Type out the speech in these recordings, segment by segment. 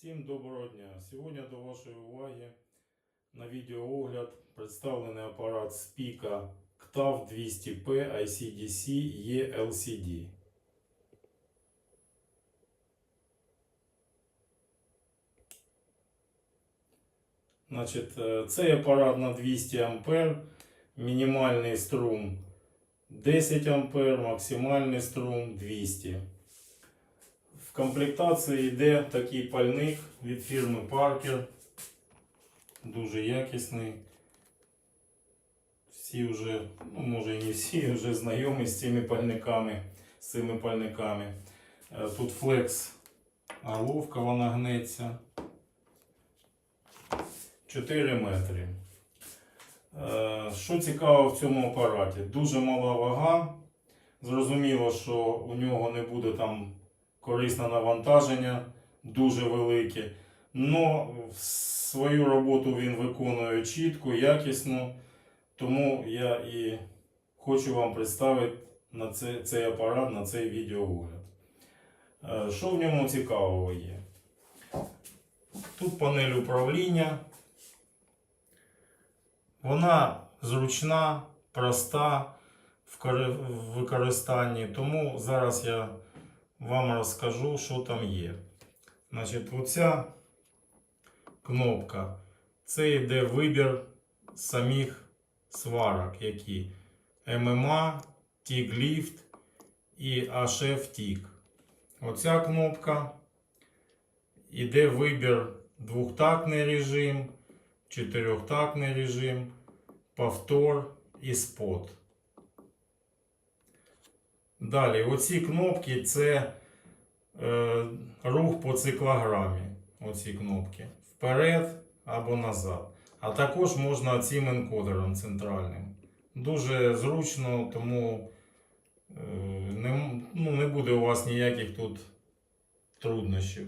Всім доброго дня! Сьогодні до вашої уваги на відеоогляд представлений апарат Spica CTAF 200P ICDC ELCD. Значить, е, цей апарат на 200 А, мінімальний струм 10 А, максимальний струм 200 в комплектації йде такий пальник від фірми Parker. Дуже якісний. Всі вже, ну може і не всі, вже знайомі з цими пальниками. З цими пальниками. Е, Тут флекс головка, вона гнеться. 4 метри. Е, Що цікаво в цьому апараті? Дуже мала вага. Зрозуміло, що у нього не буде там корисне навантаження дуже велике. Но свою роботу він виконує чітко, якісно. Тому я і хочу вам представити на це, цей апарат на цей відеоогляд. Е, Що в ньому цікавого є? Тут панель управління. Вона зручна, проста в використанні, тому зараз я вам розкажу, що там є. Значить, оця кнопка. Це йде вибір самих сварок, які ММА, TIG Lift і HF TIG. Оця кнопка. Іде вибір двохтактний режим, чотирьохтактний режим, повтор і спот. Далі, оці кнопки це е, рух по циклограмі. Оці кнопки. Вперед або назад. А також можна цим енкодером центральним. Дуже зручно, тому е, не, ну, не буде у вас ніяких тут труднощів.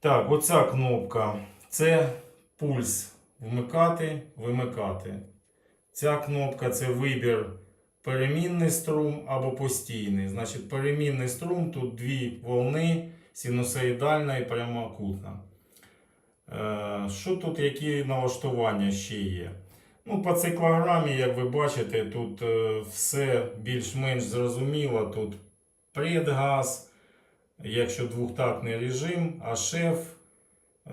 Так, оця кнопка це пульс вмикати, вимикати. Ця кнопка це вибір перемінний струм або постійний. Значить, перемінний струм тут дві волни, синусоїдальна і прямокутна. Е, Що тут, які налаштування ще є? Ну, по циклограмі, як ви бачите, тут е, все більш-менш зрозуміло. Тут предгаз, якщо двохтактний режим, а шеф е,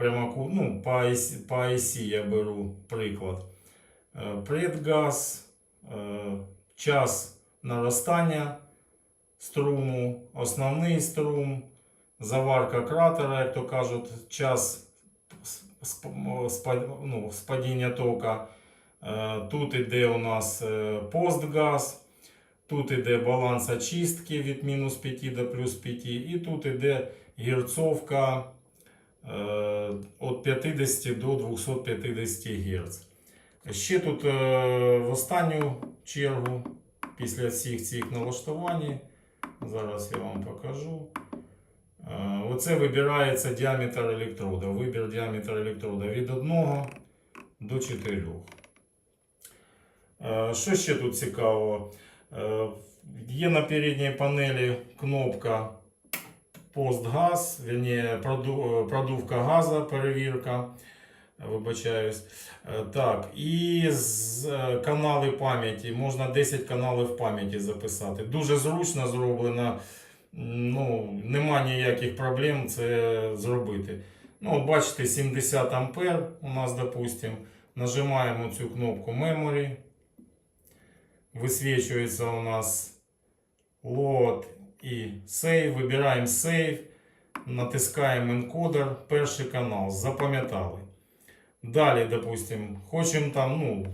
ну, по IC, по IC я беру приклад. Е, Предгаз, час наростання струму, основний струм, заварка кратера, як то кажуть, час ну, спадіння тока. Е, Тут іде у нас е, постгаз, тут іде баланс очистки від мінус 5 до плюс 5, і тут іде герцовка е, від 50 до 250 Гц. Ще тут е, в останню чергу, після всіх цих налаштувань, зараз я вам покажу. Е, оце вибирається діаметр електрода. Вибір діаметр електрода від 1 до 4. Е, що ще тут цікаво? Є на передній панелі кнопка постгаз, проду- продувка газу, перевірка. Вибачаюсь. Е, Так, і з е, канали пам'яті. Можна 10 каналів пам'яті записати. Дуже зручно зроблено. Ну, нема ніяких проблем це зробити. Ну, от бачите, 70 ампер у нас, допустим. Нажимаємо цю кнопку Memory. Висвічується у нас Load і Save. Вибираємо Save. Натискаємо енкодер, перший канал. Запам'ятали. Далі, допустим, хочемо там, ну,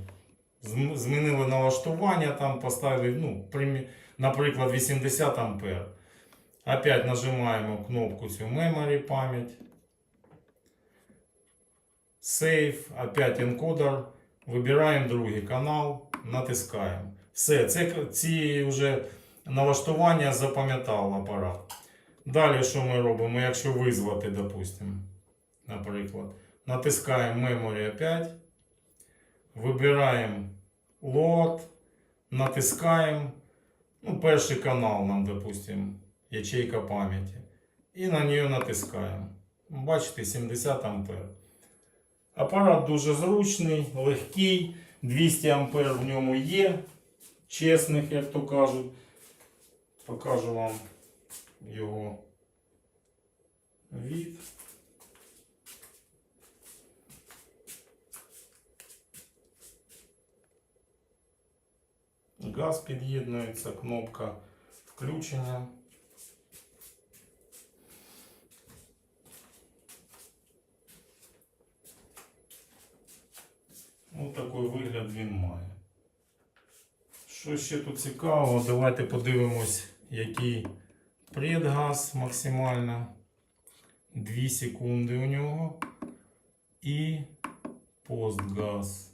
змінили налаштування, там поставили, ну, наприклад, 80 ампер. Опять нажимаємо кнопку цю Memory пам'ять. Save, опять енкодер. Вибираємо другий канал, натискаємо. Все, це, ці вже налаштування запам'ятав апарат. Далі що ми робимо, якщо визвати, допустимо, наприклад. Натискаємо Memory опять. Вибираємо Load. Натискаємо. Ну, перший канал нам, допустимо, ячейка пам'яті. і на нього натискаємо. Бачите, 70 ампер. Апарат дуже зручний, легкий, 200 ампер в ньому є, чесних, як то кажуть. Покажу вам його від. Газ під'єднується, кнопка включення. Ось такий вигляд він має. Що ще тут цікаво, давайте подивимось, який предгаз максимально. 2 секунди у нього. І постгаз.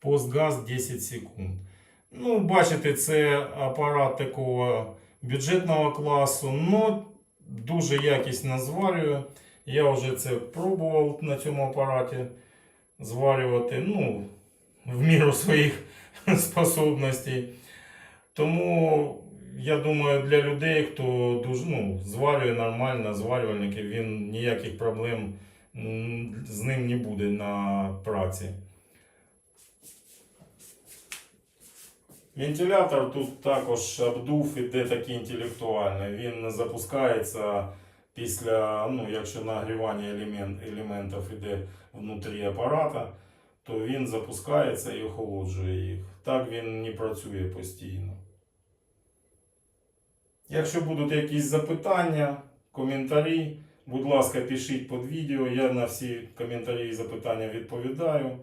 Постгаз 10 секунд. Ну, бачите, це апарат такого бюджетного класу, но дуже якісно зварює. Я вже це пробував на цьому апараті зварювати, ну, в міру своїх способностей. Тому я думаю, для людей, хто дуже ну, зварює нормально, зварювальники, він ніяких проблем з ним не буде на праці. Вентилятор тут також обдув іде такий інтелектуальний. Він запускається після, ну, якщо нагрівання елемент, елементів іде внутрі апарата, то він запускається і охолоджує їх. Так він не працює постійно. Якщо будуть якісь запитання, коментарі, будь ласка, пишіть під відео. Я на всі коментарі і запитання відповідаю.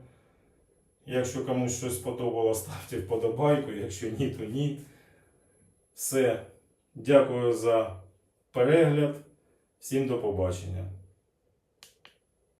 Якщо комусь щось сподобалось, ставте вподобайку. Якщо ні, то ні. Все. Дякую за перегляд. Всім до побачення.